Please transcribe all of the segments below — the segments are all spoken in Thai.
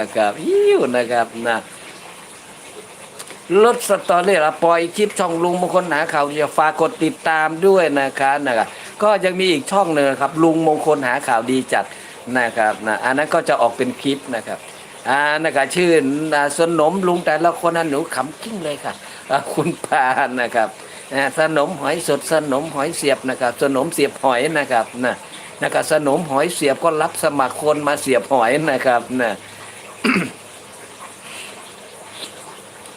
นะครับอิ้วนะครับนะรถสตอรี่ละปล่อยคลิปช่องลุงมงคลหาข่าวอย่าฝากกดติดตามด้วยนะครับนะครับก็ยังมีอีกช่องหนึ่งครับ ลุงมงคลหาข่าวดีจัดนะครับนะอันนั้นก็จะออกเป็นคลิปนะครับอ่านะครับชื่ออสนมลุงแต่ละคนนะหนูขำกิ้งเลยค่ะคุณปานะครับสนมหอยสดสนมหอยเสียบนะครับสนมเสียบหอยนะครับนะนะครับสนมหอยเสียบก็รับสมัครคนมาเสียบหอยนะครับนะ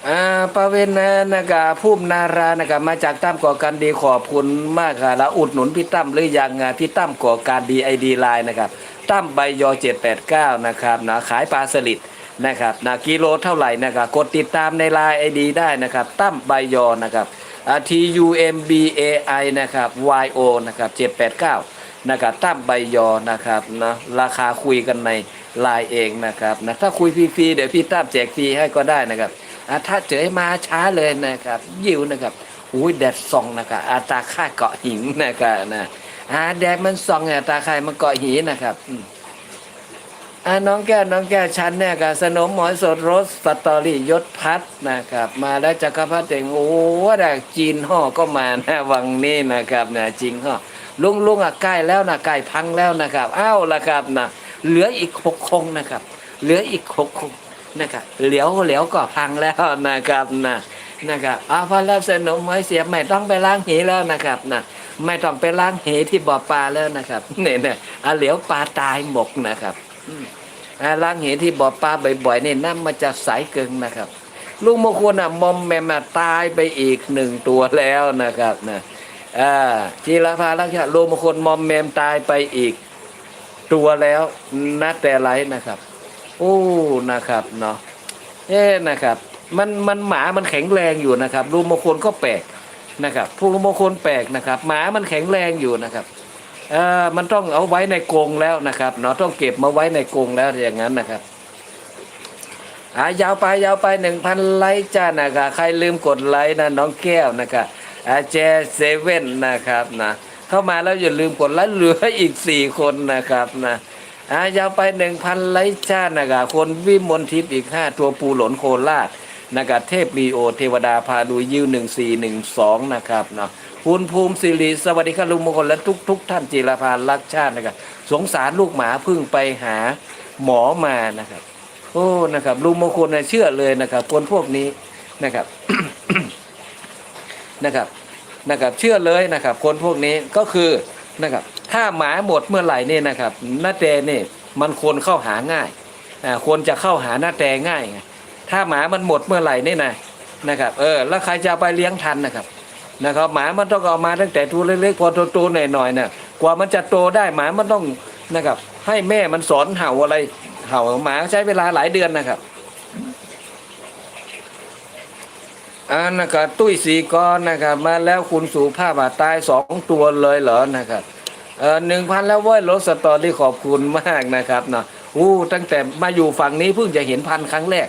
อ่าปาเวนนะนะครับผู้นารานะครับมาจากตั้มก่อการดีขอบคุณมากค่ะแล้วอุดหนุนพี่ตั้มหรือยังอะพี่ตั้มก่อการดีไอดีไลน์นะครับตั้มใบยอ789นะครับนะขายปลาสลิดนะครับนะกิโลเท่าไหร่นะครับกดติดตามในไลน์ไอดีได้นะครับตั้มใบยอนะครับอ่า T U M B A I นะครับ Y O นะครับ789 นะครับตั้มใบยอนะครับนะราคาคุยกันในไลน์เองนะครับนะถ้าคุยฟรีๆเดี๋ยวพี่ตั้มแจกฟรีให้ก็ได้นะครับถ้าเจอมาช้าเลยนะครับ ยิวนะครับอุ้ยแดดส่องนะครับอาตาค่าเกาะหินนะครับนะอาแดดมันส่องเนี่ยตาใครมันเกาะหินนะครับอ่าน้องแก้วน้องแก้วชั้นเนี่ยกับสนมหมอยสดรสสตอรี่ยศพัฒน์นะครับ มาแล้วจักรพัฒน์เองโอ้ดกจีนห่อก็มานะวังนี้นะครับนะจริงห่อ ลุงลุงอะใกล้แล้วนะใกล้พังแล้วนะครับอ้าวละครับนะเหลืออีกหกคงนะครับ เหลืออีกหกคงนะครับเหลียวเหลียวก็พังแล้วนะครับนะนะครับอาพอแล้วสนมไม้เสียไม่ต้องไปล้างหีแล้วนะครับนะไม่ต้องไปล้างเหที่บ่อปลาแล้วนะครับเนี่ยเนี่ยอะเหลียวปลาตายหมกนะครับอล้างเหที่บ่อปลาบ่อยๆเนี่ยน้ำมาจากสเกิงนะครับลุงมงคลอะมอมแมมอะตายไปอีกหนึ่งตัวแล้วนะครับนะ จีรพาลักษณ์ลุงมคลมอมแมมตายไปอีก ตัวแล้วนะแต่ไรนะครับ โอ้นะครับเนาะเอ๊นะครับ มันมันหมามันแข็งแรงอยู่นะครับรูมงคลก็แปลกนะครับผู้รูมงคลแปลกนะครับ หมามันแข็งแรงอยู่นะครับเอ่อมันต้องเอาไว้ในกรงแล้วนะครับเนาะต้องเก็บมาไว้ในกรงแล้วอย่างนั้นนะครับอ่ายาวไปยาวไปหนึ่งพันไลค์จ้านะครับใครลืมกดไลค์นะน้องแก้วนะครั บอาแจเซเว่นนะครับนะเข้ามาแล้วอย่าลืมกดไลค์เหลืออีกสี่คนนะครับนะอ่ายาวไปหนึ่งพันไลค์ชาตินะครับคนวิมลทิพย์อีกห้าตัวปูหลนโคราชนะครับเทพมีโอเทวดาพาดูยิวหนึ่งสี่หนึ่งสองนะครับเนาะคุณภูมิสิริสวัสดีครับลุงมงคลและทุกทุกท่านจิรพานรักชาตินะครับสงสารลูกหมาเพึ่งไปหาหมอมานะครับ โอ้นะครับลุงมงคลเชื่อเลยนะครับคนพวกนี้นะครับ นะครับนะครับเชื่อเลยนะครับคนพวกนี้ก็คือนะครับถ้าหมาหมดเมื่อไหร่เนี่ยนะครับหน้าแตนี่มันควรเข้าหาง่ายอ่าควรจะเข้าหาหน้าแตง่ายไงถ้าหมามันหมดเมื่อไหร่นี่นะนะครับเออแล้วใครจะไปเลี้ยงทันนะครับนะครับหมามันต้องเอามาตั้งแต่ตัวเล็กๆพอโตๆหน่อยๆเนี่ยกว่ามันจะโตได้หมามันต้องนะครับให้แม่มันสอนเห่าอะไรเห่าหมาใช้เวลาหลายเดือนนะครับ อ่านะครับตุ้ยสีกรนนะครับมาแล้วคุณสุภาพอะตายสองตัวเลยเหรอนะครับเออหนึ่งพันแล้วเว้ยรถสตอรี่ขอบคุณมากนะครับเนาะอู้ตั้งแต่มาอยู่ฝั่งนี้เพิ่งจะเห็นพันครั้งแรก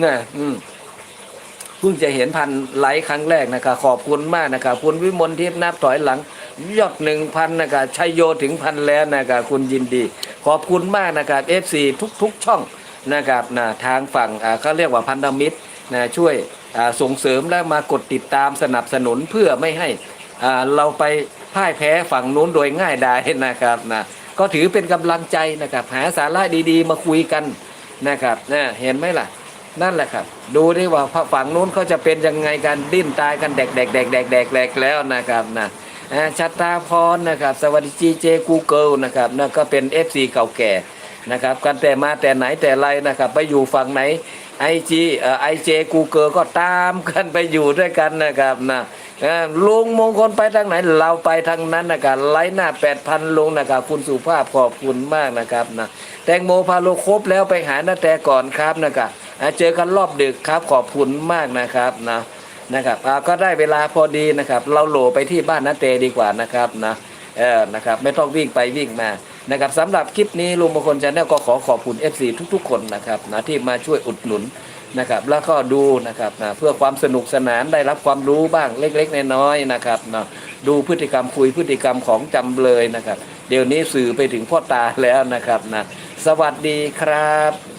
เนี่ยอืมเพิ่งจะเห็นพันไลค์ครั้งแรกนะครับขอบคุณมากนะครับคุณวิมลทิพย์นับถอยหลัง ยอดหนึ่งพันนะครับชัยโยถึงพันแล้วนะครับคุณยินดี ขอบคุณมากนะครับเอฟซีทุก ๆ ช่องนะครับนะทางฝั่งอ่าเขาเรียกว่าพันธมิตรนะช่วย ส่งเสริมและมากดติดตามสนับสนุนเพื่อไม่ให้อ่าเราไปพ่ายแพ้ฝั่งนู้นโดยง่ายดายนะครับนะก็ถือเป็นกำลังใจนะครับหาสาระดีๆ มาคุยกันนะครับนะเห็นไหมล่ะ นั่นแหละครับ ดูดิว่าฝั่งนู้นเขาจะเป็นยังไงกันดิ้นตายกันแดกแดกแดกแดกแดกแดกแล้วนะครับนะชัตตาพรนะครับ สวัสดีจีเจกูเกิลนะครับนั่นก็เป็น FC เก่าแก่ นะครับกันแต่มาแต่ไหนแต่ไรนะครับ ไปอยู่ฝั่งไหนไอจีเอ่อไอเจกูเกิลก็ตามกันไปอยู่ด้วยกันนะครับนะลุงมงคลไปทางไหนเราไปทางนั้นนะครับไลน์หน้า8,000ลุงนะครับคุณสุภาพขอบคุณมากนะครับนะแตงโมพาโลครบแล้วไปหาหน้าแต่ก่อนครับนะครับเจอกันรอบดึกครับขอบคุณมากนะครับนะนะครับอ่าก็ได้เวลาพอดีนะครับ เราโหลไปที่บ้านนาเตดีกว่านะครับนะเออนะครับไม่ต้องวิ่งไปวิ่งมา นะครับสำหรับคลิปนี้ลุงมงคลชาแนลก็ขอขอบคุณ FC ทุกๆ คนนะครับนะที่มาช่วยอุดหนุนนะครับแล้วก็ดูนะครับนะเพื่อความสนุกสนานได้รับความรู้บ้างเล็กๆ น้อยๆนะครับนะดูพฤติกรรมคุยพฤติกรรมของจำเลยนะครับ เดี๋ยวนี้สื่อไปถึงพ่อตาแล้วนะครับนะสวัสดีครับ